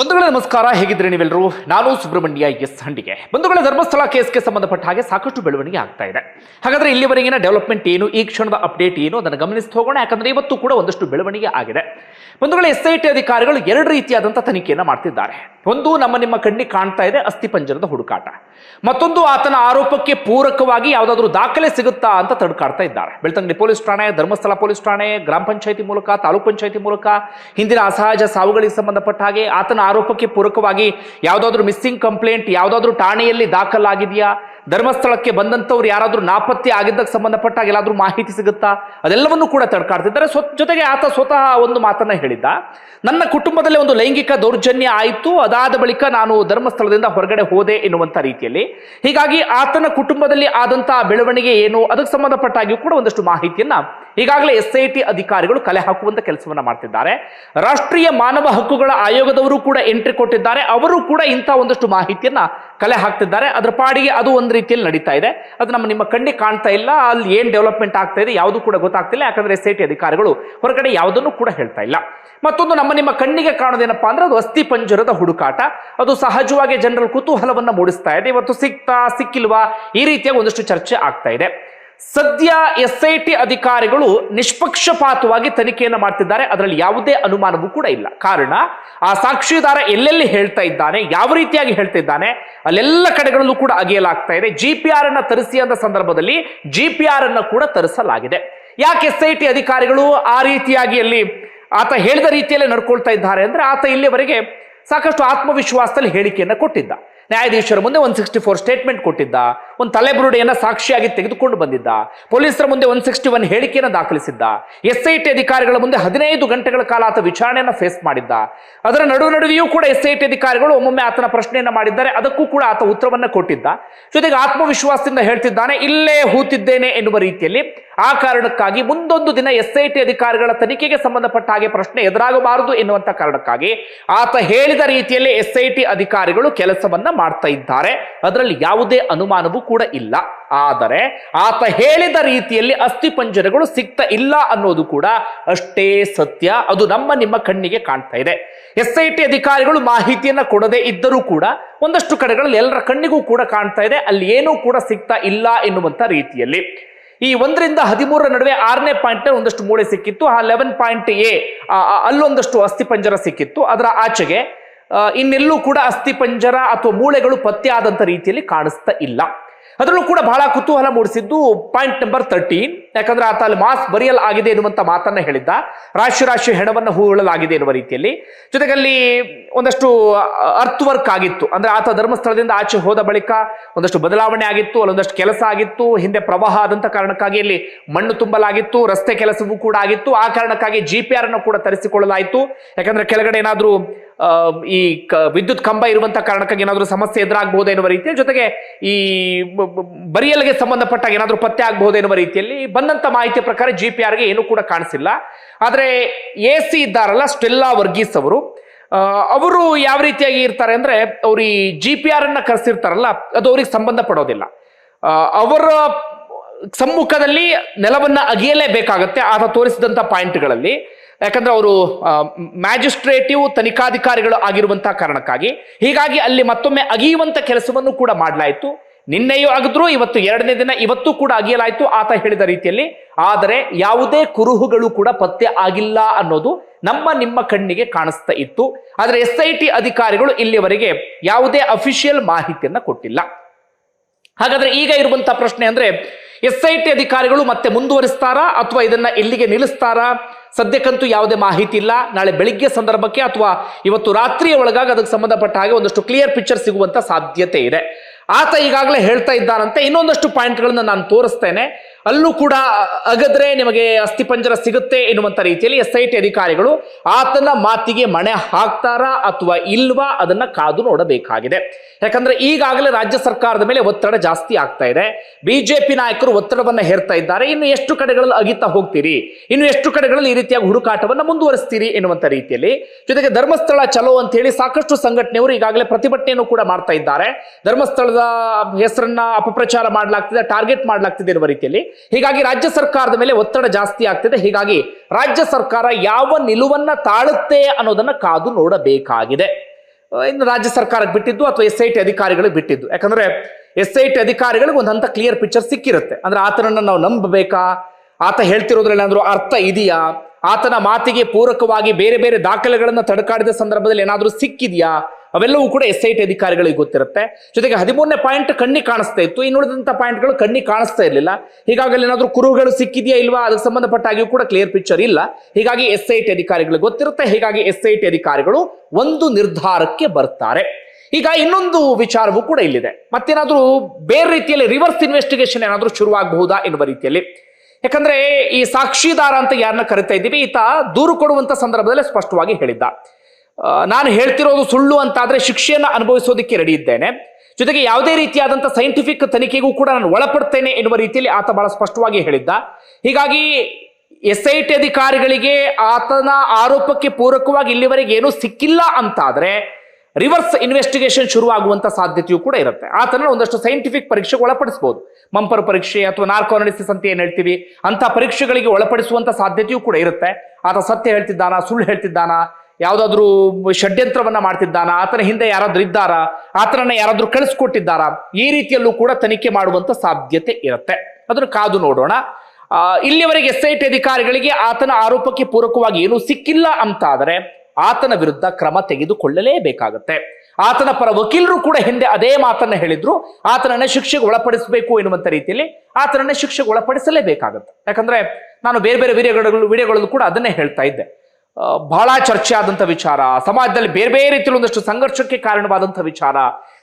ಬಂಧುಗಳ ನಮಸ್ಕಾರ ಹೇಗಿದ್ರೆ ನೀವೆಲ್ಲರೂ? ನಾನು ಸುಬ್ರಹ್ಮಣ್ಯ ಎಸ್ ಹಂಡಿಗೆ. ಬಂಧುಗಳ, ಧರ್ಮಸ್ಥಳ ಕೇಸ್ಗೆ ಸಂಬಂಧಪಟ್ಟ ಹಾಗೆ ಸಾಕಷ್ಟು ಬೆಳವಣಿಗೆ ಆಗ್ತಾ ಇದೆ. ಹಾಗಾದ್ರೆ ಇಲ್ಲಿವರೆಗಿನ ಡೆವಲಪ್ಮೆಂಟ್ ಏನು, ಈ ಕ್ಷಣದ ಅಪ್ಡೇಟ್ ಏನು ಅದನ್ನು ಗಮನಿಸಿ ಹೋಗೋಣ. ಯಾಕಂದ್ರೆ ಇವತ್ತು ಕೂಡ ಒಂದಷ್ಟು ಬೆಳವಣಿಗೆ ಆಗಿದೆ. ಬಂಧುಗಳ ಎಸ್ ಐ ಟಿ ಅಧಿಕಾರಿಗಳು ಎರಡು ರೀತಿಯಾದಂತಹ ತನಿಖೆಯನ್ನು ಮಾಡ್ತಿದ್ದಾರೆ. ಒಂದು, ನಮ್ಮ ನಿಮ್ಮ ಕಣ್ಣಿಗೆ ಕಾಣ್ತಾ ಇದೆ ಅಸ್ಥಿಪಂಜರದ ಹುಡುಕಾಟ. ಮತ್ತೊಂದು, ಆತನ ಆರೋಪಕ್ಕೆ ಪೂರಕವಾಗಿ ಯಾವುದಾದ್ರೂ ದಾಖಲೆ ಸಿಗುತ್ತಾ ಅಂತ ತಡ್ಕಾಡ್ತಾ ಇದ್ದಾರೆ. ಬೆಳ್ತಂಗಡಿ ಪೊಲೀಸ್ ಠಾಣೆ, ಧರ್ಮಸ್ಥಳ ಪೊಲೀಸ್ ಠಾಣೆ, ಗ್ರಾಮ ಪಂಚಾಯತಿ ಮೂಲಕ, ತಾಲೂಕ್ ಪಂಚಾಯತಿ ಮೂಲಕ, ಹಿಂದಿನ ಅಸಹಜ ಸಾವುಗಳಿಗೆ ಸಂಬಂಧಪಟ್ಟ ಹಾಗೆ ಆತನ ಆರೋಪಕ್ಕೆ ಪೂರಕವಾಗಿ ಯಾವುದಾದ್ರೂ ಮಿಸ್ಸಿಂಗ್ ಕಂಪ್ಲೇಂಟ್, ಯಾವುದಾದ್ರೂ ಠಾಣೆಯಲ್ಲಿ ದಾಖಲಾಗಿದೆಯಾ? ಧರ್ಮಸ್ಥಳಕ್ಕೆ ಬಂದಂಥವ್ರು ಯಾರಾದರೂ ನಾಪತ್ತೆ ಆಗಿದ್ದಕ್ಕೆ ಸಂಬಂಧಪಟ್ಟಾಗ ಎಲ್ಲಾದರೂ ಮಾಹಿತಿ ಸಿಗುತ್ತಾ? ಅದೆಲ್ಲವನ್ನೂ ಕೂಡ ತಡ್ಕಾಡ್ತಿದ್ದಾರೆ. ಜೊತೆಗೆ ಆತ ಸ್ವತಃ ಒಂದು ಮಾತನ್ನ ಹೇಳಿದ್ದ. ನನ್ನ ಕುಟುಂಬದಲ್ಲಿ ಒಂದು ಲೈಂಗಿಕ ದೌರ್ಜನ್ಯ ಆಯಿತು. ಅದಾದ ಬಳಿಕ ನಾನು ಧರ್ಮಸ್ಥಳದಿಂದ ಹೊರಗಡೆ ಹೋದೆ ಎನ್ನುವಂಥ ರೀತಿಯಲ್ಲಿ. ಹೀಗಾಗಿ ಆತನ ಕುಟುಂಬದಲ್ಲಿ ಆದಂತಹ ಬೆಳವಣಿಗೆ ಏನು? ಅದಕ್ಕೆ ಸಂಬಂಧಪಟ್ಟಾಗಿಯೂ ಕೂಡ ಒಂದಷ್ಟು ಮಾಹಿತಿಯನ್ನ ಈಗಾಗಲೇ ಎಸ್ ಐ ಟಿ ಅಧಿಕಾರಿಗಳು ಕಲೆ ಹಾಕುವಂತ ಕೆಲಸವನ್ನ ಮಾಡ್ತಿದ್ದಾರೆ. ರಾಷ್ಟ್ರೀಯ ಮಾನವ ಹಕ್ಕುಗಳ ಆಯೋಗದವರು ಕೂಡ ಎಂಟ್ರಿ ಕೊಟ್ಟಿದ್ದಾರೆ. ಅವರು ಕೂಡ ಇಂಥ ಒಂದಷ್ಟು ಮಾಹಿತಿಯನ್ನ ಕಲೆ ಹಾಕ್ತಿದ್ದಾರೆ. ಅದರ ಪಾಡಿಗೆ ಅದು ಒಂದು ರೀತಿಯಲ್ಲಿ ನಡೀತಾ ಇದೆ. ಅದು ನಮ್ಮ ನಿಮ್ಮ ಕಣ್ಣಿಗೆ ಕಾಣ್ತಾ ಇಲ್ಲ. ಅಲ್ಲಿ ಏನ್ ಡೆವಲಪ್ಮೆಂಟ್ ಆಗ್ತಾ ಇದೆ ಯಾವುದು ಕೂಡ ಗೊತ್ತಾಗ್ತಿಲ್ಲ. ಯಾಕಂದ್ರೆ ಎಸ್ ಐ ಟಿ ಅಧಿಕಾರಿಗಳು ಹೊರಗಡೆ ಯಾವುದನ್ನು ಕೂಡ ಹೇಳ್ತಾ ಇಲ್ಲ. ಮತ್ತೊಂದು ನಮ್ಮ ನಿಮ್ಮ ಕಣ್ಣಿಗೆ ಕಾಣೋದೇನಪ್ಪಾ ಅಂದ್ರೆ ಅದು ಅಸ್ಥಿ ಪಂಜರದ ಹುಡುಕಾಟ. ಅದು ಸಹಜವಾಗಿ ಜನರ ಕುತೂಹಲವನ್ನ ಮೂಡಿಸ್ತಾ ಇದೆ. ಇವತ್ತು ಸಿಕ್ತಾ ಸಿಕ್ಕಿಲ್ವಾ ಈ ರೀತಿಯ ಒಂದಷ್ಟು ಚರ್ಚೆ ಆಗ್ತಾ ಇದೆ. ಸದ್ಯ ಎಸ್ ಐ ಟಿ ಅಧಿಕಾರಿಗಳು ನಿಷ್ಪಕ್ಷಪಾತವಾಗಿ ತನಿಖೆಯನ್ನು ಮಾಡ್ತಿದ್ದಾರೆ. ಅದರಲ್ಲಿ ಯಾವುದೇ ಅನುಮಾನವೂ ಕೂಡ ಇಲ್ಲ. ಕಾರಣ, ಆ ಸಾಕ್ಷಿದಾರ ಎಲ್ಲೆಲ್ಲಿ ಹೇಳ್ತಾ ಇದ್ದಾನೆ, ಯಾವ ರೀತಿಯಾಗಿ ಹೇಳ್ತಾ ಇದ್ದಾನೆ, ಅಲ್ಲೆಲ್ಲ ಕಡೆಗಳಲ್ಲೂ ಕೂಡ ಅಗೆಯಲಾಗ್ತಾ ಇದೆ. ಜಿ ಪಿ ಆರ್ ಅನ್ನ ತರಿಸಿ ಅಂದ ಸಂದರ್ಭದಲ್ಲಿ ಜಿ ಪಿ ಆರ್ ಅನ್ನ ಕೂಡ ತರಿಸಲಾಗಿದೆ. ಯಾಕೆ ಎಸ್ ಐ ಟಿ ಅಧಿಕಾರಿಗಳು ಆ ರೀತಿಯಾಗಿ ಅಲ್ಲಿ ಆತ ಹೇಳಿದ ರೀತಿಯಲ್ಲೇ ನಡ್ಕೊಳ್ತಾ ಇದ್ದಾರೆ ಅಂದ್ರೆ ಆತ ಇಲ್ಲಿವರೆಗೆ ಸಾಕಷ್ಟು ಆತ್ಮವಿಶ್ವಾಸದಲ್ಲಿ ಹೇಳಿಕೆಯನ್ನು ಕೊಟ್ಟಿದ್ದ. ನ್ಯಾಯಾಧೀಶರ ಮುಂದೆ ಒನ್ ಸಿಕ್ಸ್ಟಿ ಫೋರ್ ಸ್ಟೇಟ್ಮೆಂಟ್ ಕೊಟ್ಟಿದ್ದ, ಒಂದು ತಲೆಬುರುಡೆಯನ್ನು ಸಾಕ್ಷಿಯಾಗಿ ತೆಗೆದುಕೊಂಡು ಬಂದಿದ್ದ, ಪೊಲೀಸರ ಮುಂದೆ ಒನ್ ಸಿಕ್ಸ್ಟಿ ಒನ್ ಹೇಳಿಕೆಯನ್ನು ದಾಖಲಿಸಿದ್ದ ಎಸ್ ಐ ಟಿ ಅಧಿಕಾರಿಗಳ ಮುಂದೆ ಹದಿನೈದು ಗಂಟೆಗಳ ಕಾಲ ಆತ ವಿಚಾರಣೆಯನ್ನು ಫೇಸ್ ಮಾಡಿದ್ದ. ಅದರ ನಡು ನಡುವೆಯೂ ಕೂಡ ಎಸ್ ಐ ಅಧಿಕಾರಿಗಳು ಒಮ್ಮೊಮ್ಮೆ ಆತನ ಪ್ರಶ್ನೆಯನ್ನು ಮಾಡಿದ್ದಾರೆ, ಅದಕ್ಕೂ ಕೂಡ ಆತ ಉತ್ತರವನ್ನು ಕೊಟ್ಟಿದ್ದ. ಜೊತೆಗೆ ಆತ್ಮವಿಶ್ವಾಸದಿಂದ ಹೇಳ್ತಿದ್ದಾನೆ, ಇಲ್ಲೇ ಹೂತಿದ್ದೇನೆ ಎನ್ನುವ ರೀತಿಯಲ್ಲಿ. ಆ ಕಾರಣಕ್ಕಾಗಿ ಮುಂದೊಂದು ದಿನ ಎಸ್ ಐ ಟಿ ಅಧಿಕಾರಿಗಳ ತನಿಖೆಗೆ ಸಂಬಂಧಪಟ್ಟ ಹಾಗೆ ಪ್ರಶ್ನೆ ಎದುರಾಗಬಾರದು ಎನ್ನುವಂತ ಕಾರಣಕ್ಕಾಗಿ ಆತ ಹೇಳಿದ ರೀತಿಯಲ್ಲಿ ಎಸ್ ಐ ಟಿ ಅಧಿಕಾರಿಗಳು ಕೆಲಸವನ್ನ ಮಾಡ್ತಾ ಇದ್ದಾರೆ. ಅದರಲ್ಲಿ ಯಾವುದೇ ಅನುಮಾನವೂ ಕೂಡ ಇಲ್ಲ. ಆದರೆ ಆತ ಹೇಳಿದ ರೀತಿಯಲ್ಲಿ ಅಸ್ಥಿಪಂಜರಗಳು ಸಿಗ್ತಾ ಇಲ್ಲ ಅನ್ನೋದು ಕೂಡ ಅಷ್ಟೇ ಸತ್ಯ. ಅದು ನಮ್ಮ ನಿಮ್ಮ ಕಣ್ಣಿಗೆ ಕಾಣ್ತಾ ಇದೆ. ಎಸ್ ಐ ಟಿ ಅಧಿಕಾರಿಗಳು ಮಾಹಿತಿಯನ್ನ ಕೊಡದೇ ಇದ್ದರೂ ಕೂಡ ಒಂದಷ್ಟು ಕಡೆಗಳಲ್ಲಿ ಎಲ್ಲರ ಕಣ್ಣಿಗೂ ಕೂಡ ಕಾಣ್ತಾ ಇದೆ. ಅಲ್ಲಿ ಏನೂ ಕೂಡ ಸಿಗ್ತಾ ಇಲ್ಲ ಎನ್ನುವಂತ ರೀತಿಯಲ್ಲಿ. ಈ ಒಂದರಿಂದ ಹದಿಮೂರರ ನಡುವೆ ಆರನೇ ಪಾಯಿಂಟ್ ಒಂದಷ್ಟು ಮೂಳೆ ಸಿಕ್ಕಿತ್ತು. ಆ ಲೆವೆನ್ ಪಾಯಿಂಟ್ ಎ ಅಲ್ಲೊಂದಷ್ಟು ಅಸ್ಥಿಪಂಜರ ಸಿಕ್ಕಿತ್ತು. ಅದರ ಆಚೆಗೆ ಇನ್ನೆಲ್ಲೂ ಕೂಡ ಅಸ್ಥಿಪಂಜರ ಅಥವಾ ಮೂಳೆಗಳು ಪತ್ತೆ ಆದಂತ ರೀತಿಯಲ್ಲಿ ಕಾಣಿಸ್ತಾ ಇಲ್ಲ. ಅದರಲ್ಲೂ ಕೂಡ ಬಹಳ ಕುತೂಹಲ ಮೂಡಿಸಿದ್ದು ಪಾಯಿಂಟ್ ನಂಬರ್ ತರ್ಟೀನ್ ಯಾಕಂದ್ರೆ ಆತ ಅಲ್ಲಿ ಮಾಸ್ ಬರೆಯಲ್ ಆಗಿದೆ ಎನ್ನುವಂತ ಮಾತನ್ನ ಹೇಳಿದ್ದ. ರಾಶಿ ರಾಶಿ ಹೆಣವನ್ನು ಹೂಳಲಾಗಿದೆ ಎನ್ನುವ ರೀತಿಯಲ್ಲಿ. ಜೊತೆಗೆ ಅಲ್ಲಿ ಒಂದಷ್ಟು ಅರ್ತ್ ವರ್ಕ್ ಆಗಿತ್ತು. ಅಂದ್ರೆ ಆತ ಧರ್ಮಸ್ಥಳದಿಂದ ಆಚೆ ಹೋದ ಬಳಿಕ ಒಂದಷ್ಟು ಬದಲಾವಣೆ ಆಗಿತ್ತು ಅಲ್ಲೊಂದಷ್ಟು ಕೆಲಸ ಆಗಿತ್ತು, ಹಿಂದೆ ಪ್ರವಾಹ ಆದಂತ ಕಾರಣಕ್ಕಾಗಿ ಅಲ್ಲಿ ಮಣ್ಣು ತುಂಬಲಾಗಿತ್ತು, ರಸ್ತೆ ಕೆಲಸವೂ ಕೂಡ ಆಗಿತ್ತು. ಆ ಕಾರಣಕ್ಕಾಗಿ ಜಿ ಪಿ ಆರ್ ಅನ್ನು ಕೂಡ ತರಿಸಿಕೊಳ್ಳಲಾಯಿತು. ಯಾಕಂದ್ರೆ ಕೆಳಗಡೆ ಏನಾದ್ರೂ ಈ ವಿದ್ಯುತ್ ಕಂಬ ಇರುವಂತ ಕಾರಣಕ್ಕಾಗಿ ಏನಾದರೂ ಸಮಸ್ಯೆ ಎದುರಾಗಬಹುದು ಎನ್ನುವ ರೀತಿಯಲ್ಲಿ, ಜೊತೆಗೆ ಈ ಬರಿಯಲ್ಗೆ ಸಂಬಂಧಪಟ್ಟಾಗ ಏನಾದರೂ ಪತ್ತೆ ಆಗಬಹುದು ಎನ್ನುವ ರೀತಿಯಲ್ಲಿ ಬಂದಂತ ಮಾಹಿತಿ ಪ್ರಕಾರ ಜಿ ಪಿ ಆರ್ಗೆ ಏನೂ ಕೂಡ ಕಾಣಿಸಿಲ್ಲ. ಆದರೆ ಎ ಸಿ ಇದ್ದಾರಲ್ಲ ಸ್ಟೆಲ್ಲಾ ವರ್ಗೀಸ್ ಅವರು ಅವರು ಯಾವ ರೀತಿಯಾಗಿ ಇರ್ತಾರೆ ಅಂದ್ರೆ ಅವ್ರು ಈ ಜಿ ಪಿ ಆರ್ ಅನ್ನ ಕರೆಸಿರ್ತಾರಲ್ಲ, ಅದು ಅವ್ರಿಗೆ ಸಂಬಂಧ ಪಡೋದಿಲ್ಲ. ಅವರ ಸಮ್ಮುಖದಲ್ಲಿ ನೆಲವನ್ನ ಅಗಿಯಲೇಬೇಕಾಗತ್ತೆ, ಆತ ತೋರಿಸಿದಂತ ಪಾಯಿಂಟ್ಗಳಲ್ಲಿ ಯಾಕಂದ್ರೆ ಅವರು ಮ್ಯಾಜಿಸ್ಟ್ರೇಟಿವ್ ತನಿಖಾಧಿಕಾರಿಗಳು ಆಗಿರುವಂತಹ ಕಾರಣಕ್ಕಾಗಿ. ಹೀಗಾಗಿ ಅಲ್ಲಿ ಮತ್ತೊಮ್ಮೆ ಅಗಿಯುವಂತ ಕೆಲಸವನ್ನು ಕೂಡ ಮಾಡಲಾಯಿತು. ನಿನ್ನೆಯೂ ಅಗದ್ರು, ಇವತ್ತು ಎರಡನೇ ದಿನ ಇವತ್ತು ಕೂಡ ಅಗಿಯಲಾಯಿತು ಆತ ಹೇಳಿದ ರೀತಿಯಲ್ಲಿ. ಆದರೆ ಯಾವುದೇ ಕುರುಹುಗಳು ಕೂಡ ಪತ್ತೆ ಆಗಿಲ್ಲ ಅನ್ನೋದು ನಮ್ಮ ನಿಮ್ಮ ಕಣ್ಣಿಗೆ ಕಾಣಿಸ್ತಾ ಇತ್ತು. ಆದರೆ ಎಸ್ ಐ ಟಿ ಅಧಿಕಾರಿಗಳು ಇಲ್ಲಿವರೆಗೆ ಯಾವುದೇ ಅಫಿಷಿಯಲ್ ಮಾಹಿತಿಯನ್ನ ಕೊಟ್ಟಿಲ್ಲ. ಹಾಗಾದ್ರೆ ಈಗ ಇರುವಂತಹ ಪ್ರಶ್ನೆ ಅಂದ್ರೆ, ಎಸ್ ಐ ಟಿ ಅಧಿಕಾರಿಗಳು ಮತ್ತೆ ಮುಂದುವರಿಸ್ತಾರಾ ಅಥವಾ ಇದನ್ನ ಇಲ್ಲಿಗೆ ನಿಲ್ಲಿಸ್ತಾರಾ? ಸದ್ಯಕ್ಕಂತೂ ಯಾವುದೇ ಮಾಹಿತಿ ಇಲ್ಲ. ನಾಳೆ ಬೆಳಿಗ್ಗೆ ಸಂದರ್ಭಕ್ಕೆ ಅಥವಾ ಇವತ್ತು ರಾತ್ರಿಯ ಒಳಗಾಗಿ ಅದಕ್ಕೆ ಸಂಬಂಧಪಟ್ಟ ಹಾಗೆ ಒಂದಷ್ಟು ಕ್ಲಿಯರ್ ಪಿಕ್ಚರ್ ಸಿಗುವಂತ ಸಾಧ್ಯತೆ ಇದೆ. ಆತ ಈಗಾಗಲೇ ಹೇಳ್ತಾ ಇದ್ದಾನಂತೆ. ಇನ್ನೊಂದಷ್ಟು ಪಾಯಿಂಟ್ಗಳನ್ನ ನಾನು ತೋರಿಸ್ತೇನೆ. ಅಲ್ಲೂ ಕೂಡ ಅಗದ್ರೆ ನಿಮಗೆ ಅಸ್ಥಿಪಂಜರ ಸಿಗುತ್ತೆ ಎನ್ನುವಂತ ರೀತಿಯಲ್ಲಿ ಎಸ್ ಐ ಟಿ ಅಧಿಕಾರಿಗಳು ಆತನ ಮಾತಿಗೆ ಮಣೆ ಹಾಕ್ತಾರಾ ಅಥವಾ ಇಲ್ವಾ ಅದನ್ನ ಕಾದು ನೋಡಬೇಕಾಗಿದೆ. ಯಾಕಂದ್ರೆ ಈಗಾಗಲೇ ರಾಜ್ಯ ಸರ್ಕಾರದ ಮೇಲೆ ಒತ್ತಡ ಜಾಸ್ತಿ ಆಗ್ತಾ ಇದೆ. ಬಿಜೆಪಿ ನಾಯಕರು ಒತ್ತಡವನ್ನ ಹೇರ್ತಾ ಇದ್ದಾರೆ. ಇನ್ನು ಎಷ್ಟು ಕಡೆಗಳಲ್ಲಿ ಅಗಿತಾ ಹೋಗ್ತೀರಿ? ಇನ್ನು ಎಷ್ಟು ಕಡೆಗಳಲ್ಲಿ ಈ ರೀತಿಯಾಗಿ ಹುಡುಕಾಟವನ್ನ ಮುಂದುವರಿಸ್ತೀರಿ ಎನ್ನುವಂತ ರೀತಿಯಲ್ಲಿ ಜೊತೆಗೆ ಧರ್ಮಸ್ಥಳ ಚಲೋ ಅಂತ ಹೇಳಿ ಸಾಕಷ್ಟು ಸಂಘಟನೆಯವರು ಈಗಾಗಲೇ ಪ್ರತಿಭಟನೆಯನ್ನು ಕೂಡ ಮಾಡ್ತಾ ಇದ್ದಾರೆ. ಧರ್ಮಸ್ಥಳದ ಹೆಸರನ್ನ ಅಪಪ್ರಚಾರ ಮಾಡಲಾಗ್ತಿದೆ, ಟಾರ್ಗೆಟ್ ಮಾಡಲಾಗ್ತಿದೆ ಎನ್ನುವ ರೀತಿಯಲ್ಲಿ ಹೀಗಾಗಿ ರಾಜ್ಯ ಸರ್ಕಾರದ ಮೇಲೆ ಒತ್ತಡ ಜಾಸ್ತಿ ಆಗ್ತಿದೆ. ಹೀಗಾಗಿ ರಾಜ್ಯ ಸರ್ಕಾರ ಯಾವ ನಿಲುವನ್ನ ತಾಳುತ್ತೆ ಅನ್ನೋದನ್ನ ಕಾದು ನೋಡಬೇಕಾಗಿದೆ. ಇನ್ನು ರಾಜ್ಯ ಸರ್ಕಾರಕ್ಕೆ ಬಿಟ್ಟಿದ್ದು ಅಥವಾ ಎಸ್ ಐ ಟಿ ಅಧಿಕಾರಿಗಳಿಗೆ ಬಿಟ್ಟಿದ್ದು. ಯಾಕಂದ್ರೆ ಎಸ್ ಐ ಟಿ ಅಧಿಕಾರಿಗಳಿಗೆ ಒಂದು ಹಂತ ಕ್ಲಿಯರ್ ಪಿಕ್ಚರ್ ಸಿಕ್ಕಿರುತ್ತೆ. ಅಂದ್ರೆ ಆತನನ್ನ ನಾವು ನಂಬಬೇಕಾ? ಆತ ಹೇಳ್ತಿರೋದ್ರಲ್ಲಿ ಏನಾದ್ರು ಅರ್ಥ ಇದೆಯಾ? ಆತನ ಮಾತಿಗೆ ಪೂರಕವಾಗಿ ಬೇರೆ ಬೇರೆ ದಾಖಲೆಗಳನ್ನ ತಡಕಾಡಿದ ಸಂದರ್ಭದಲ್ಲಿ ಏನಾದ್ರೂ ಸಿಕ್ಕಿದೆಯಾ? ಅವೆಲ್ಲವೂ ಕೂಡ ಎಸ್ ಐ ಟಿ ಅಧಿಕಾರಿಗಳಿಗೆ ಗೊತ್ತಿರುತ್ತೆ. ಜೊತೆಗೆ ಹದಿಮೂರನೇ ಪಾಯಿಂಟ್ ಕಣ್ಣಿ ಕಾಣಿಸ್ತಾ ಇತ್ತು. ಇನ್ನುಳಿದಂಥ ಪಾಯಿಂಟ್ಗಳು ಕಣ್ಣಿ ಕಾಣಿಸ್ತಾ ಇರಲಿಲ್ಲ. ಹೀಗಾಗಿ ಏನಾದರೂ ಕುರುಹುಗಳು ಸಿಕ್ಕಿದೆಯಾ ಇಲ್ವಾ? ಅದಕ್ಕೆ ಸಂಬಂಧಪಟ್ಟಾಗಿಯೂ ಕೂಡ ಕ್ಲಿಯರ್ ಪಿಕ್ಚರ್ ಇಲ್ಲ. ಹೀಗಾಗಿ ಎಸ್ ಐ ಟಿ ಅಧಿಕಾರಿಗಳಿಗೆ ಗೊತ್ತಿರುತ್ತೆ. ಹೀಗಾಗಿ ಎಸ್ ಐ ಟಿ ಅಧಿಕಾರಿಗಳು ಒಂದು ನಿರ್ಧಾರಕ್ಕೆ ಬರ್ತಾರೆ. ಈಗ ಇನ್ನೊಂದು ವಿಚಾರವೂ ಕೂಡ ಇಲ್ಲಿದೆ. ಮತ್ತೇನಾದರೂ ಬೇರೆ ರೀತಿಯಲ್ಲಿ ರಿವರ್ಸ್ ಇನ್ವೆಸ್ಟಿಗೇಷನ್ ಏನಾದ್ರೂ ಶುರುವಾಗಬಹುದಾ ಎನ್ನುವ ರೀತಿಯಲ್ಲಿ. ಯಾಕಂದ್ರೆ ಈ ಸಾಕ್ಷಿದಾರ ಅಂತ ಯಾರನ್ನ ಕರಿತಾ ಇದ್ದೀವಿ, ಈತ ದೂರು ಕೊಡುವಂತ ಸಂದರ್ಭದಲ್ಲಿ ಸ್ಪಷ್ಟವಾಗಿ ಹೇಳಿದ್ದ. ನಾನು ಹೇಳ್ತಿರೋದು ಸುಳ್ಳು ಅಂತಾದರೆ ಶಿಕ್ಷೆಯನ್ನು ಅನುಭವಿಸೋದಕ್ಕೆ ರೆಡಿ ಇದ್ದೇನೆ. ಜೊತೆಗೆ ಯಾವುದೇ ರೀತಿಯಾದಂಥ ಸೈಂಟಿಫಿಕ್ ತನಿಖೆಗೂ ಕೂಡ ನಾನು ಒಳಪಡ್ತೇನೆ ಎನ್ನುವ ರೀತಿಯಲ್ಲಿ ಆತ ಬಹಳ ಸ್ಪಷ್ಟವಾಗಿ ಹೇಳಿದ್ದ. ಹೀಗಾಗಿ ಎಸ್ ಐ ಟಿ ಅಧಿಕಾರಿಗಳಿಗೆ ಆತನ ಆರೋಪಕ್ಕೆ ಪೂರಕವಾಗಿ ಇಲ್ಲಿವರೆಗೆ ಏನೂ ಸಿಕ್ಕಿಲ್ಲ ಅಂತಾದರೆ ರಿವರ್ಸ್ ಇನ್ವೆಸ್ಟಿಗೇಷನ್ ಶುರುವಾಗುವಂತ ಸಾಧ್ಯತೆಯೂ ಕೂಡ ಇರುತ್ತೆ. ಆತನ ಒಂದಷ್ಟು ಸೈಂಟಿಫಿಕ್ ಪರೀಕ್ಷೆಗೆ ಒಳಪಡಿಸಬಹುದು ಮಂಪರ್ ಪರೀಕ್ಷೆ ಅಥವಾ ನಾರ್ಕೋನಲಿಸಿಸ್ ಅಂತ ಏನು ಹೇಳ್ತೀವಿ ಅಂತ ಪರೀಕ್ಷೆಗಳಿಗೆ ಒಳಪಡಿಸುವಂತ ಸಾಧ್ಯತೆಯೂ ಕೂಡ ಇರುತ್ತೆ. ಆತ ಸತ್ಯ ಹೇಳ್ತಿದ್ದಾನ, ಸುಳ್ಳು ಹೇಳ್ತಿದ್ದಾನ ಯಾವ್ದಾದ್ರು ಷಡ್ಯಂತ್ರವನ್ನ ಮಾಡ್ತಿದ್ದಾನ? ಆತನ ಹಿಂದೆ ಯಾರಾದ್ರೂ ಇದ್ದಾರ? ಆತನನ್ನ ಯಾರಾದ್ರೂ ಕಳಿಸ್ಕೊಟ್ಟಿದ್ದಾರಾ? ಈ ರೀತಿಯಲ್ಲೂ ಕೂಡ ತನಿಖೆ ಮಾಡುವಂತ ಸಾಧ್ಯತೆ ಇರುತ್ತೆ. ಅದನ್ನು ಕಾದು ನೋಡೋಣ. ಆ, ಇಲ್ಲಿಯವರೆಗೆ ಎಸ್ ಅಧಿಕಾರಿಗಳಿಗೆ ಆತನ ಆರೋಪಕ್ಕೆ ಪೂರಕವಾಗಿ ಏನೂ ಸಿಕ್ಕಿಲ್ಲ ಅಂತಾದರೆ ಆತನ ವಿರುದ್ಧ ಕ್ರಮ ತೆಗೆದುಕೊಳ್ಳಲೇಬೇಕಾಗತ್ತೆ. ಆತನ ಪರ ವಕೀಲರು ಕೂಡ ಹಿಂದೆ ಅದೇ ಮಾತನ್ನ ಹೇಳಿದ್ರು. ಆತನನ್ನ ಶಿಕ್ಷೆಗೆ ಒಳಪಡಿಸಬೇಕು ಎನ್ನುವಂತ ರೀತಿಯಲ್ಲಿ ಆತನನ್ನ ಶಿಕ್ಷೆಗೆ ಒಳಪಡಿಸಲೇಬೇಕಾಗತ್ತೆ. ಯಾಕಂದ್ರೆ ನಾನು ಬೇರೆ ಬೇರೆ ವಿಡಿಯೋಗಳು ವಿಡಿಯೋಗಳಲ್ಲೂ ಕೂಡ ಅದನ್ನೇ ಹೇಳ್ತಾ ಇದ್ದೆ. ಬಹಳ ಚರ್ಚೆ ಆದಂಥ ವಿಚಾರ. ಸಮಾಜದಲ್ಲಿ ಬೇರೆ ಬೇರೆ ರೀತಿಯಲ್ಲಿ ಒಂದಷ್ಟು ಸಂಘರ್ಷಕ್ಕೆ ಕಾರಣವಾದಂಥ ವಿಚಾರ.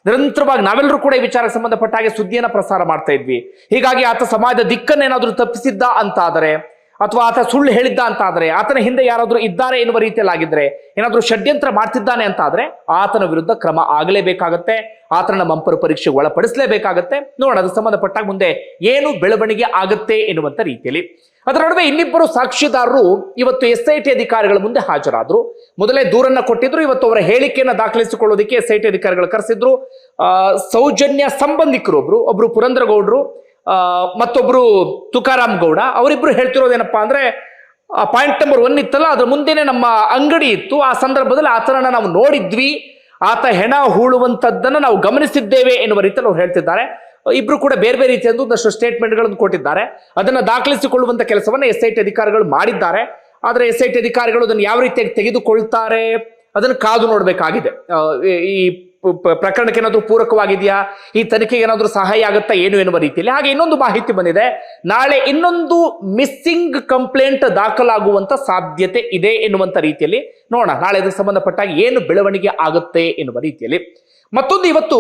ನಿರಂತರವಾಗಿ ನಾವೆಲ್ಲರೂ ಕೂಡ ಈ ವಿಚಾರಕ್ಕೆ ಸಂಬಂಧಪಟ್ಟ ಹಾಗೆ ಸುದ್ದಿಯನ್ನ ಪ್ರಸಾರ ಮಾಡ್ತಾ ಇದ್ವಿ. ಹೀಗಾಗಿ ಆತ ಸಮಾಜದ ದಿಕ್ಕನ್ನೇನಾದರೂ ತಪ್ಪಿಸಿದ್ದ ಅಂತಾದರೆ ಅಥವಾ ಆತ ಸುಳ್ಳು ಹೇಳಿದ್ದ ಅಂತ ಆದರೆ ಆತನ ಹಿಂದೆ ಯಾರಾದರೂ ಇದ್ದಾರೆ ಎನ್ನುವ ರೀತಿಯಲ್ಲಿ ಆಗಿದ್ರೆ ಏನಾದ್ರೂ ಷಡ್ಯಂತ್ರ ಮಾಡ್ತಿದ್ದಾನೆ ಆದರೆ ಆತನ ವಿರುದ್ಧ ಕ್ರಮ ಆಗಲೇಬೇಕಾಗತ್ತೆ ಆತನ ಮಂಪರು ಪರೀಕ್ಷೆಗೆ ಒಳಪಡಿಸಲೇಬೇಕಾಗತ್ತೆ. ನೋಡೋಣ ಅದಕ್ಕೆ ಸಂಬಂಧಪಟ್ಟಾಗ ಮುಂದೆ ಏನು ಬೆಳವಣಿಗೆ ಆಗುತ್ತೆ ಎನ್ನುವಂಥ ರೀತಿಯಲ್ಲಿ. ಅದರ ನಡುವೆ ಇನ್ನಿಬ್ಬರು ಸಾಕ್ಷಿದಾರರು ಇವತ್ತು ಎಸ್ ಐ ಟಿ ಅಧಿಕಾರಿಗಳ ಮುಂದೆ ಹಾಜರಾದರು. ಮೊದಲೇ ದೂರನ್ನ ಕೊಟ್ಟಿದ್ರು, ಇವತ್ತು ಅವರ ಹೇಳಿಕೆಯನ್ನು ದಾಖಲಿಸಿಕೊಳ್ಳೋದಕ್ಕೆ ಎಸ್ ಐ ಟಿ ಅಧಿಕಾರಿಗಳು ಕರೆಸಿದ್ರು. ಸೌಜನ್ಯ ಸಂಬಂಧಿಕರು ಒಬ್ರು ಒಬ್ರು ಪುರಂದ್ರಗೌಡ್ರು ಮತ್ತೊಬ್ರು ತುಕಾರಾಮ್ ಗೌಡ, ಅವರಿಬ್ರು ಹೇಳ್ತಿರೋದೇನಪ್ಪಾ ಅಂದ್ರೆ ಪಾಯಿಂಟ್ ನಂಬರ್ ಒನ್ ಇತ್ತಲ್ಲ, ಅದ್ರ ಮುಂದೆನೆ ನಮ್ಮ ಅಂಗಡಿ ಇತ್ತು. ಆ ಸಂದರ್ಭದಲ್ಲಿ ಆತನನ್ನ ನಾವು ನೋಡಿದ್ವಿ. ಆತ ಹೆಣ ಹೂಳುವಂಥದ್ದನ್ನು ನಾವು ಗಮನಿಸಿದ್ದೇವೆ ಎನ್ನುವ ರೀತಿಯಲ್ಲಿ ಅವ್ರು ಹೇಳ್ತಿದ್ದಾರೆ. ಇಬ್ರು ಕೂಡ ಬೇರೆ ಬೇರೆ ರೀತಿಯಿಂದ ಒಂದಷ್ಟು ಸ್ಟೇಟ್ಮೆಂಟ್ಗಳನ್ನು ಕೊಟ್ಟಿದ್ದಾರೆ. ಅದನ್ನ ದಾಖಲಿಸಿಕೊಳ್ಳುವಂತ ಕೆಲಸವನ್ನು ಎಸ್ ಐ ಟಿ ಅಧಿಕಾರಿಗಳು ಮಾಡಿದ್ದಾರೆ. ಆದರೆ ಎಸ್ ಐ ಟಿ ಅಧಿಕಾರಿಗಳು ಅದನ್ನು ಯಾವ ರೀತಿಯಾಗಿ ತೆಗೆದುಕೊಳ್ತಾರೆ, ಅದನ್ನು ಕಾದು ನೋಡಬೇಕಾಗಿದೆ. ಈ- ಪ್ರಕರಣಕ್ಕೆ ಏನಾದರೂ ಪೂರಕವಾಗಿದೆಯಾ? ಈ ತನಿಖೆಗೆ ಏನಾದರೂ ಸಹಾಯ ಆಗುತ್ತಾ ಏನು ಎನ್ನುವ ರೀತಿಯಲ್ಲಿ? ಹಾಗೆ ಇನ್ನೊಂದು ಮಾಹಿತಿ ಬಂದಿದೆ. ನಾಳೆ ಇನ್ನೊಂದು ಮಿಸ್ಸಿಂಗ್ ಕಂಪ್ಲೇಂಟ್ ದಾಖಲಾಗುವಂತ ಸಾಧ್ಯತೆ ಇದೆ ಎನ್ನುವಂತ ರೀತಿಯಲ್ಲಿ ನೋಡೋಣ. ನಾಳೆ ಇದಕ್ಕೆ ಸಂಬಂಧಪಟ್ಟಾಗ ಏನು ಬೆಳವಣಿಗೆ ಆಗುತ್ತೆ ಎನ್ನುವ ರೀತಿಯಲ್ಲಿ. ಮತ್ತೊಂದು ಇವತ್ತು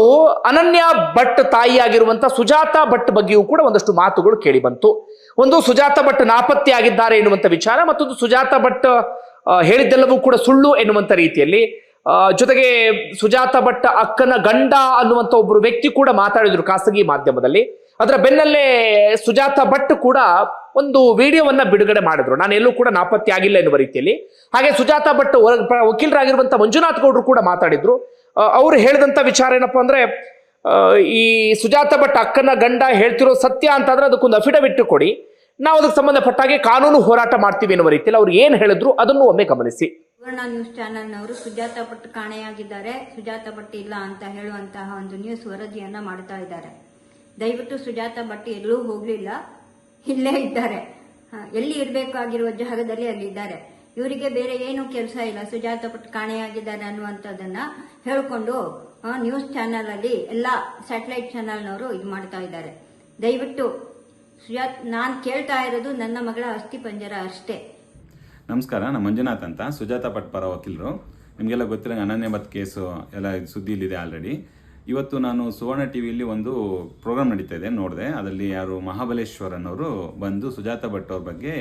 ಅನನ್ಯ ಭಟ್ ತಾಯಿಯಾಗಿರುವಂತ ಸುಜಾತಾ ಭಟ್ ಬಗ್ಗೆಯೂ ಕೂಡ ಒಂದಷ್ಟು ಮಾತುಗಳು ಕೇಳಿ ಬಂತು. ಒಂದು ಸುಜಾತ ಭಟ್ ನಾಪತ್ತೆ ಆಗಿದ್ದಾರೆ ಎನ್ನುವಂತ ವಿಚಾರ, ಮತ್ತೊಂದು ಸುಜಾತ ಭಟ್ ಹೇಳಿದ್ದೆಲ್ಲವೂ ಕೂಡ ಸುಳ್ಳು ಎನ್ನುವಂಥ ರೀತಿಯಲ್ಲಿ ಜೊತೆಗೆ ಸುಜಾತ ಭಟ್ ಅಕ್ಕನ ಗಂಡ ಅನ್ನುವಂತ ಒಬ್ಬರು ವ್ಯಕ್ತಿ ಕೂಡ ಮಾತಾಡಿದ್ರು ಖಾಸಗಿ ಮಾಧ್ಯಮದಲ್ಲಿ. ಅದರ ಬೆನ್ನಲ್ಲೇ ಸುಜಾತ ಭಟ್ ಕೂಡ ಒಂದು ವಿಡಿಯೋವನ್ನ ಬಿಡುಗಡೆ ಮಾಡಿದ್ರು. ನಾನು ಎಲ್ಲೂ ಕೂಡ ನಾಪತ್ತೆ ಆಗಿಲ್ಲ ಎನ್ನುವ ರೀತಿಯಲ್ಲಿ. ಹಾಗೆ ಸುಜಾತ ಭಟ್ ವಕೀಲರಾಗಿರುವಂತ ಮಂಜುನಾಥ್ ಗೌಡ್ರು ಕೂಡ ಮಾತಾಡಿದ್ರು. ಅವರು ಹೇಳಿದಂತ ವಿಚಾರ ಏನಪ್ಪಾ ಅಂದ್ರೆ ಈ ಸುಜಾತ ಭಟ್ ಅಕ್ಕನ ಗಂಡ ಹೇಳ್ತಿರೋ ಸತ್ಯ ಅಂತಂದ್ರೆ ಅದಕ್ಕೊಂದು ಅಫಿಡವಿಟ್ ಕೊಡಿ. ನಾವು ಅದಕ್ಕೆ ಸಂಬಂಧಪಟ್ಟ ಹಾಗೆ ಕಾನೂನು ಹೋರಾಟ ಮಾಡ್ತೀವಿ ಎನ್ನುವ ರೀತಿಯಲ್ಲಿ ಅವ್ರು ಏನು ಹೇಳಿದ್ರು ಅದನ್ನು ಒಮ್ಮೆ ಗಮನಿಸಿ. ಸುವರ್ಣ ನ್ಯೂಸ್ ಚಾನೆಲ್ನವರು ಸುಜಾತ ಭಟ್ ಕಾಣೆಯಾಗಿದ್ದಾರೆ. ಸುಜಾತ ಭಟ್ ಇಲ್ಲ ಅಂತ ಹೇಳುವಂತಹ ಒಂದು ನ್ಯೂಸ್ ವರದಿಯನ್ನ ಮಾಡ್ತಾ ಇದ್ದಾರೆ. ದಯವಿಟ್ಟು ಸುಜಾತ ಭಟ್ ಎಲ್ಲೂ ಹೋಗ್ಲಿಲ್ಲ. ಇಲ್ಲೇ ಇದ್ದಾರೆ. ಎಲ್ಲಿ ಇರಬೇಕಾಗಿರುವ ಜಾಗದಲ್ಲಿ ಅಲ್ಲಿದ್ದಾರೆ ಇವರಿಗೆ ಬೇರೆ ಏನು ಕೆಲಸ ಇಲ್ಲ. ಸುಜಾತ ಭಟ್ ಕಾಣೆಯಾಗಿದ್ದಾರೆ ಅನ್ನುವಂಥದ್ದನ್ನ ಹೇಳ್ಕೊಂಡು ನ್ಯೂಸ್ ಚಾನೆಲ್ ಅಲ್ಲಿ ಎಲ್ಲ ಸ್ಯಾಟಲೈಟ್ ಚಾನೆಲ್ನವರು ಇದು ಮಾಡ್ತಾ ಇದ್ದಾರೆ. ದಯವಿಟ್ಟು ಸುಜಾತ್, ನಾನು ಕೇಳ್ತಾ ಇರೋದು ನನ್ನ ಮಗಳ ಅಸ್ಥಿ ಪಂಜರ ಅಷ್ಟೇ. ನಮಸ್ಕಾರ, ನಾನು ಮಂಜುನಾಥ್ ಅಂತ, ಸುಜಾತ ಭಟ್ ಪರ ವಕೀಲರು. ನಿಮಗೆಲ್ಲ ಗೊತ್ತಿರೋ ಅನನ್ಯ ಬತ್ ಕೇಸು ಎಲ್ಲ ಸುದ್ದಿಯಲ್ಲಿದೆ ಆಲ್ರೆಡಿ ಇವತ್ತು ನಾನು ಸುವರ್ಣ ಟಿ ವಿಯಲ್ಲಿ ಒಂದು ಪ್ರೋಗ್ರಾಮ್ ನಡೀತಾ ಇದೆ, ನೋಡಿದೆ. ಅದರಲ್ಲಿ ಯಾರು ಮಹಾಬಲೇಶ್ವರ್ ಅನ್ನೋರು ಬಂದು ಸುಜಾತ ಭಟ್ ಅವ್ರ ಬಗ್ಗೆ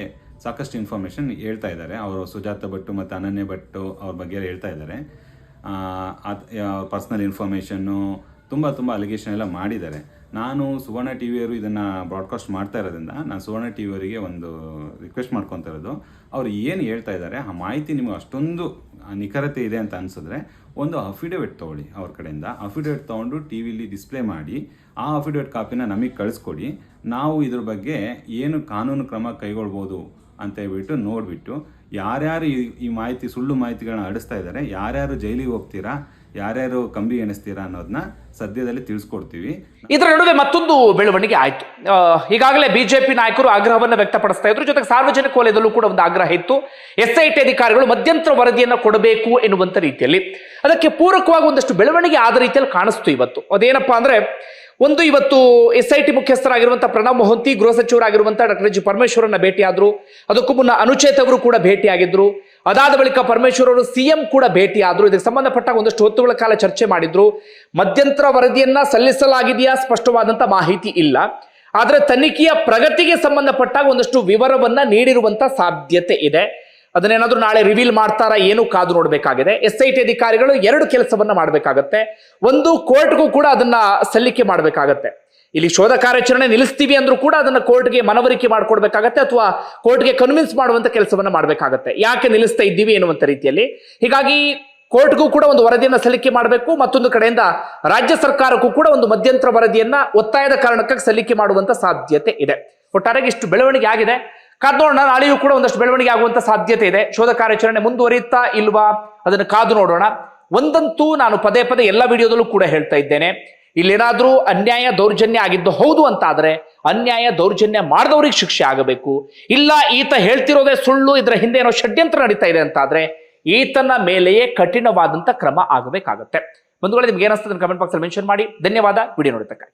ಸಾಕಷ್ಟು ಇನ್ಫಾರ್ಮೇಷನ್ ಹೇಳ್ತಾ ಇದ್ದಾರೆ. ಅವರು ಸುಜಾತ ಭಟ್ಟು ಮತ್ತು ಅನನ್ಯ ಭಟ್ಟು ಅವ್ರ ಬಗ್ಗೆ ಹೇಳ್ತಾ ಇದ್ದಾರೆ. ಪರ್ಸ್ನಲ್ ಇನ್ಫಾರ್ಮೇಷನ್ನು ತುಂಬ ತುಂಬ ಅಲಿಗೇಷನ್ ಎಲ್ಲ ಮಾಡಿದ್ದಾರೆ. ನಾನು ಸುವರ್ಣ ಟಿ ವಿಯವರು ಇದನ್ನು ಬ್ರಾಡ್ಕಾಸ್ಟ್ ಮಾಡ್ತಾ ಇರೋದ್ರಿಂದ ನಾನು ಸುವರ್ಣ ಟಿ ವಿಯವರಿಗೆ ಒಂದು ರಿಕ್ವೆಸ್ಟ್ ಮಾಡ್ಕೊತಾ ಇರೋದು. ಅವ್ರು ಏನು ಹೇಳ್ತಾ ಇದ್ದಾರೆ, ಆ ಮಾಹಿತಿ ನಿಮಗೆ ಅಷ್ಟೊಂದು ನಿಖರತೆ ಇದೆ ಅಂತ ಅನಿಸಿದ್ರೆ ಒಂದು ಅಫಿಡವಿಟ್ ತೊಗೊಳ್ಳಿ ಅವ್ರ ಕಡೆಯಿಂದ. ಅಫಿಡವಿಟ್ ತೊಗೊಂಡು ಟಿ ವಿಲಿ ಡಿಸ್ಪ್ಲೇ ಮಾಡಿ, ಆ ಅಫಿಡವಿಟ್ ಕಾಪಿನ ನಮಗೆ ಕಳಿಸ್ಕೊಡಿ. ನಾವು ಇದ್ರ ಬಗ್ಗೆ ಏನು ಕಾನೂನು ಕ್ರಮ ಕೈಗೊಳ್ಬೋದು ಅಂತ ಹೇಳ್ಬಿಟ್ಟು ನೋಡಿಬಿಟ್ಟು, ಯಾರ್ಯಾರು ಈ ಈ ಮಾಹಿತಿ ಸುಳ್ಳು ಮಾಹಿತಿಗಳನ್ನ ಅಡಿಸ್ತಾ ಇದ್ದಾರೆ, ಯಾರ್ಯಾರು ಜೈಲಿಗೆ ಹೋಗ್ತೀರಾ, ಯಾರ್ಯಾರು ಕಂಬಿ ಎಣಿಸ್ತೀರಾ ಅನ್ನೋದನ್ನ ಸದ್ಯದಲ್ಲಿ ತಿಳಿಸ್ಕೊಡ್ತೀವಿ. ಇದರ ನಡುವೆ ಮತ್ತೊಂದು ಬೆಳವಣಿಗೆ ಆಯಿತು. ಈಗಾಗಲೇ ಬಿಜೆಪಿ ನಾಯಕರು ಆಗ್ರಹವನ್ನು ವ್ಯಕ್ತಪಡಿಸ್ತಾ ಇದ್ರು. ಜೊತೆಗೆ ಸಾರ್ವಜನಿಕ ವಲಯದಲ್ಲೂ ಕೂಡ ಒಂದು ಆಗ್ರಹ ಇತ್ತು. ಎಸ್ ಐ ಟಿ ಅಧಿಕಾರಿಗಳು ಮಧ್ಯಂತರ ವರದಿಯನ್ನು ಕೊಡಬೇಕು ಎನ್ನುವಂಥ ರೀತಿಯಲ್ಲಿ. ಅದಕ್ಕೆ ಪೂರಕವಾಗಿ ಒಂದಷ್ಟು ಬೆಳವಣಿಗೆ ಆದ ರೀತಿಯಲ್ಲಿ ಕಾಣಿಸ್ತು ಇವತ್ತು. ಅದೇನಪ್ಪಾ ಅಂದ್ರೆ, ಒಂದು ಇವತ್ತು ಎಸ್ ಐ ಟಿ ಮುಖ್ಯಸ್ಥರಾಗಿರುವಂತಹ ಪ್ರಣಬ್ ಮೊಹಂತಿ, ಗೃಹ ಸಚಿವರಾಗಿರುವಂತಹ ಡಾಕ್ಟರ್ ಜಿ ಪರಮೇಶ್ವರನ್ನ ಭೇಟಿಯಾದ್ರು. ಅದಕ್ಕೂ ಮುನ್ನ ಅನುಚೇತ್ ಅವರು ಕೂಡ ಭೇಟಿಯಾಗಿದ್ರು. ಅದಾದ ಬಳಿಕ ಪರಮೇಶ್ವರ್ ಅವರು ಸಿಎಂ ಕೂಡ ಭೇಟಿಯಾದ್ರು. ಇದಕ್ಕೆ ಸಂಬಂಧಪಟ್ಟ ಒಂದಷ್ಟು ಹೊತ್ತುಗಳ ಕಾಲ ಚರ್ಚೆ ಮಾಡಿದ್ರು. ಮಧ್ಯಂತರ ವರದಿಯನ್ನ ಸಲ್ಲಿಸಲಾಗಿದೆಯಾ ಸ್ಪಷ್ಟವಾದಂತ ಮಾಹಿತಿ ಇಲ್ಲ. ಆದರೆ ತನಿಖೆಯ ಪ್ರಗತಿಗೆ ಸಂಬಂಧಪಟ್ಟಾಗ ಒಂದಷ್ಟು ವಿವರವನ್ನ ನೀಡಿರುವಂತ ಸಾಧ್ಯತೆ ಇದೆ. ಅದನ್ನೇನಾದ್ರೂ ನಾಳೆ ರಿವೀಲ್ ಮಾಡ್ತಾರಾ ಏನು ಕಾದು ನೋಡಬೇಕಾಗಿದೆ. ಎಸ್ ಐ ಟಿ ಅಧಿಕಾರಿಗಳು ಎರಡು ಕೆಲಸವನ್ನ ಮಾಡಬೇಕಾಗತ್ತೆ. ಒಂದು ಕೋರ್ಟ್ಗೂ ಕೂಡ ಅದನ್ನ ಸಲ್ಲಿಕೆ ಮಾಡಬೇಕಾಗತ್ತೆ. ಇಲ್ಲಿ ಶೋಧ ಕಾರ್ಯಾಚರಣೆ ನಿಲ್ಲಿಸ್ತೀವಿ ಅಂದ್ರೂ ಕೂಡ ಅದನ್ನ ಕೋರ್ಟ್ಗೆ ಮನವರಿಕೆ ಮಾಡಿಕೊಡ್ಬೇಕಾಗತ್ತೆ ಅಥವಾ ಕೋರ್ಟ್ಗೆ ಕನ್ವಿನ್ಸ್ ಮಾಡುವಂತ ಕೆಲಸವನ್ನ ಮಾಡಬೇಕಾಗತ್ತೆ. ಯಾಕೆ ನಿಲ್ಲಿಸ್ತಾ ಇದ್ದೀವಿ ಎನ್ನುವಂಥ ರೀತಿಯಲ್ಲಿ. ಹೀಗಾಗಿ ಕೋರ್ಟ್ಗೂ ಕೂಡ ಒಂದು ವರದಿಯನ್ನು ಸಲ್ಲಿಕೆ ಮಾಡಬೇಕು, ಮತ್ತೊಂದು ಕಡೆಯಿಂದ ರಾಜ್ಯ ಸರ್ಕಾರಕ್ಕೂ ಕೂಡ ಒಂದು ಮಧ್ಯಂತರ ವರದಿಯನ್ನು ಒತ್ತಾಯದ ಕಾರಣಕ್ಕಾಗಿ ಸಲ್ಲಿಕೆ ಮಾಡುವಂತ ಸಾಧ್ಯತೆ ಇದೆ. ಒಟ್ಟಾರೆಗೆ ಇಷ್ಟು ಬೆಳವಣಿಗೆ ಆಗಿದೆ. ಕಾದು ನೋಡೋಣ ನಾಳೆಯೂ ಕೂಡ ಒಂದಷ್ಟು ಬೆಳವಣಿಗೆ ಆಗುವಂತ ಸಾಧ್ಯತೆ ಇದೆ. ಶೋಧ ಕಾರ್ಯಾಚರಣೆ ಮುಂದುವರಿಯುತ್ತಾ ಇಲ್ವಾ? ಅದನ್ನು ಕಾದು ನೋಡೋಣ. ಒಂದಂತೂ ನಾನು ಪದೇ ಪದೇ ಎಲ್ಲ ವಿಡಿಯೋದಲ್ಲೂ ಕೂಡ ಹೇಳ್ತಾ ಇದ್ದೇನೆ. ಇಲ್ಲೇನಾದ್ರೂ ಅನ್ಯಾಯ ದೌರ್ಜನ್ಯ ಆಗಿದ್ದು ಹೌದು ಅಂತ ಆದ್ರೆ ಅನ್ಯಾಯ ದೌರ್ಜನ್ಯ ಮಾಡಿದವ್ರಿಗೆ ಶಿಕ್ಷೆ ಆಗಬೇಕು. ಇಲ್ಲ ಈತ ಹೇಳ್ತಿರೋದೇ ಸುಳ್ಳು, ಇದರ ಹಿಂದೆ ಏನೋ ಷಡ್ಯಂತ್ರ ನಡೀತಾ ಇದೆ ಅಂತ ಆದ್ರೆ ಈತನ ಮೇಲೆಯೇ ಕಠಿಣವಾದಂಥ ಕ್ರಮ ಆಗಬೇಕಾಗತ್ತೆ. ಬಂಧುಗಳೇ, ನಿಮ್ಗೆ ಏನಿಸ್ತದೆ ಕಮೆಂಟ್ ಬಾಕ್ಸಲ್ಲಿ ಮೆನ್ಷನ್ ಮಾಡಿ. ಧನ್ಯವಾದ. ವಿಡಿಯೋ ನೋಡಿದ್ದಕ್ಕಾಗಿ.